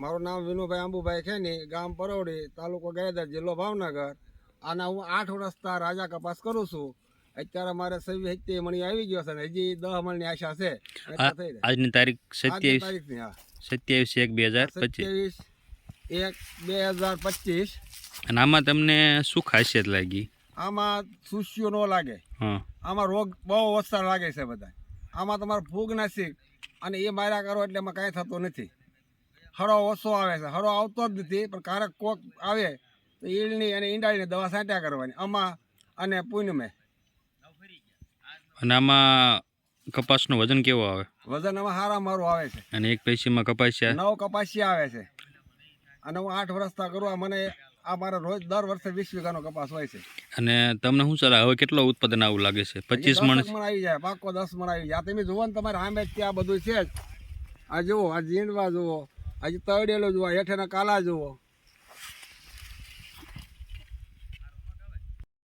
મારું નામ વિનુભાઈ આંબુભાઈ ખેની ગામ પરોડી તાલુકો ગાયદર જિલ્લો ભાવનગર. આના હું આઠ વર્ષતા રાજા કપાસ કરું છું. અત્યારે મારે સવી સત્યાવી મણી આવી ગયો છે ને હજી દહ મણની આશા છે. આજની તારીખ સત્યાવીસ સત્યાવીસ એક બે હજાર પચીસ. સત્યાવીસ એક બે હજાર પચીસ. અને આમાં તમને શું ખાસિયત લાગી? આમાં સુસ્યો ન લાગે. આમાં રોગ બહુ ઓછા લાગે છે બધા આમાં તમારે ફૂગ નાસી અને એ માર્યા કરો એટલે એમાં કાંઈ થતું નથી. હળો ઓછો આવે છે. હળો આવતો જ નથી પણ ક્યારેક કોક આવે તો ઈળની અને ઈંડાળીની દવા છાંટ્યા કરવાની. આમાં અને પૂનમે. અને આમાં કપાસનું વજન કેવો આવે? વજન આમાં સારા મારું આવે છે. અને એક પૈસીમાં કપાસિયા? નવ કપાસિયા આવે છે. અને હું આઠ વર્ષતા કરું મને આ મારે રોજ દર વર્ષે વીસ વીઘાનો કપાસ હોય છે. અને તમને શું ચાલે હવે કેટલો ઉત્પાદન આવું લાગે છે? પચીસ મણ? મણ. આવી જાય પાકો દસ મણ આવી જાય. તમે જુઓ ને તમારે આમે ત્યાં બધું છે જ. આ જુઓ આ ઝીંડવા જુઓ. હજી તળેલો જુઓ હેઠેના કાલા જુઓ